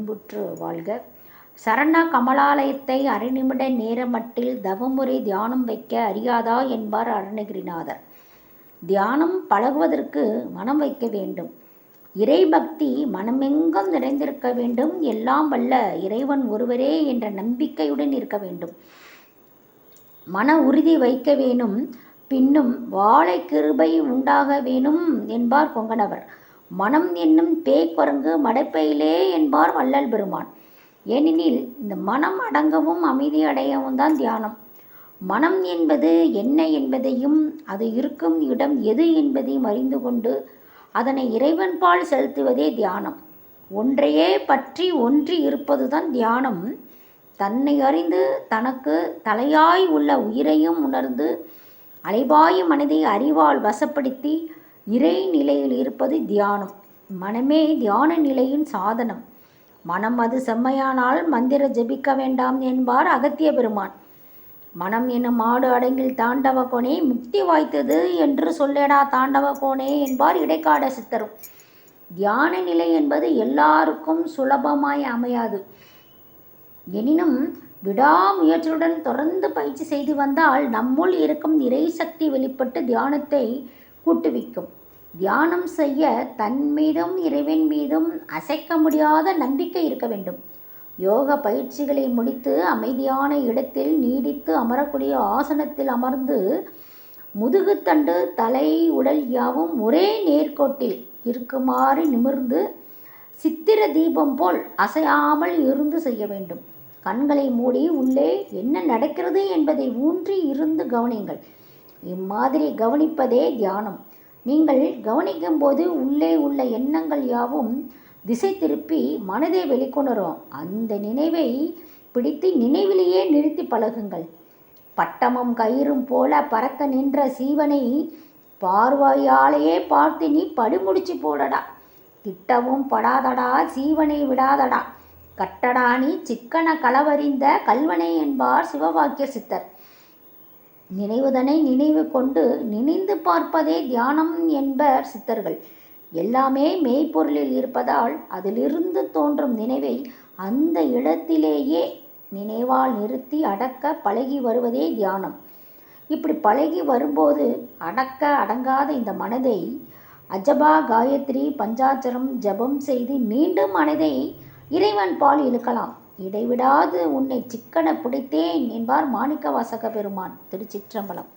இன்புற்று வாழ்க. சரண கமலாலயத்தை அரைநிமிட நேரமட்டில் தவமுறை தியானம் வைக்க அறியாதா என்பார் அருணகிரிநாதர். தியானம் பழகுவதற்கு மனம் வைக்க வேண்டும். இறைபக்தி மனமெங்கும் நிறைந்திருக்க வேண்டும். எல்லாம் வல்ல இறைவன் ஒருவரே என்ற நம்பிக்கையுடன் இருக்க வேண்டும். மன உறுதி வைக்க வேணும். பின்னும் வாழை கிருபை உண்டாக வேணும் என்பார் கொங்கணவர். மனம் என்னும் பேய் குரங்கு மடைப்பையிலே என்பார் வள்ளல் பெருமான். ஏனெனில் இந்த மனம் அடங்கவும் அமைதி அடையவும் தான் தியானம். மனம் என்பது என்ன என்பதையும் அது இருக்கும் இடம் எது என்பதையும் அறிந்து கொண்டு அதனை இறைவன்பால் செலுத்துவதே தியானம். ஒன்றையே பற்றி ஒன்றி இருப்பதுதான் தியானம். தன்னை அறிந்து தனக்கு தலையாய் உள்ள உயிரையும் உணர்ந்து அலைவாயு மனதை அறிவால் வசப்படுத்தி இறை நிலையில் இருப்பது தியானம். மனமே தியான நிலையின் சாதனம். மனம் அது செம்மையானால் மந்திர ஜபிக்க வேண்டாம் என்பார் அகத்திய பெருமான். மனம் என்னும் மாடு அடங்கில் தாண்டவ கோனே முக்தி வாய்த்தது என்று சொல்லடா தாண்டவ கோனே என்பார் இடைக்காட சித்தரும். தியான நிலை என்பது எல்லாருக்கும் சுலபமாய் அமையாது. எனினும் விடாமுயற்சியுடன் தொடர்ந்து பயிற்சி செய்து வந்தால் நம்முள் இருக்கும் இறை சக்தி வெளிப்பட்டு தியானத்தை கூட்டுவிக்கும். தியானம் செய்ய தன் மீதும் இறைவன் மீதும் அசைக்க முடியாத நம்பிக்கை இருக்க வேண்டும். யோக பயிற்சிகளை முடித்து அமைதியான இடத்தில் நீடித்து அமரக்கூடிய ஆசனத்தில் அமர்ந்து முதுகுத்தண்டு தலை உடல் யாவும் ஒரே நேர்கோட்டில் இருக்குமாறு நிமிர்ந்து சித்திர தீபம் போல் அசையாமல் இருந்து செய்ய வேண்டும். கண்களை மூடி உள்ளே என்ன நடக்கிறது என்பதை ஊன்றி இருந்து கவனியுங்கள். இம்மாதிரி கவனிப்பதே தியானம். நீங்கள் கவனிக்கும் போது உள்ளே உள்ள எண்ணங்கள் யாவும் திசை திருப்பி மனதை வெளிக்கொணரும். அந்த நினைவை பிடித்து நினைவிலேயே நிறுத்தி பழகுங்கள். பட்டமும் கயிறும் போல பறக்க நின்ற சீவனை பார்வையாலேயே பார்த்து நீ படுமுடிச்சு போடடா. திட்டவும் படாதடா சீவனை விடாதடா. கட்டடா நீ சிக்கன களவறிந்த கல்வனை என்பார் சிவவாக்கிய சித்தர். நினைவுதனை நினைவு கொண்டு நினைந்து பார்ப்பதே தியானம் என்பர் சித்தர்கள். எல்லாமே மெய்ப்பொருளில் இருப்பதால் அதிலிருந்து தோன்றும் நினைவை அந்த இடத்திலேயே நினைவால் நிறுத்தி அடக்க பழகி வருவதே தியானம். இப்படி பழகி வரும்போது அடக்க அடங்காத இந்த மனதை அஜபா காயத்ரி பஞ்சாச்சரம் ஜபம் செய்து மீண்டும் மனதை இறைவன் பால் இழுக்கலாம். இடைவிடாது உன்னை சிக்கன பிடித்தேன் என்பார் மாணிக்கவாசக பெருமான். திருச்சிற்றம்பலம்.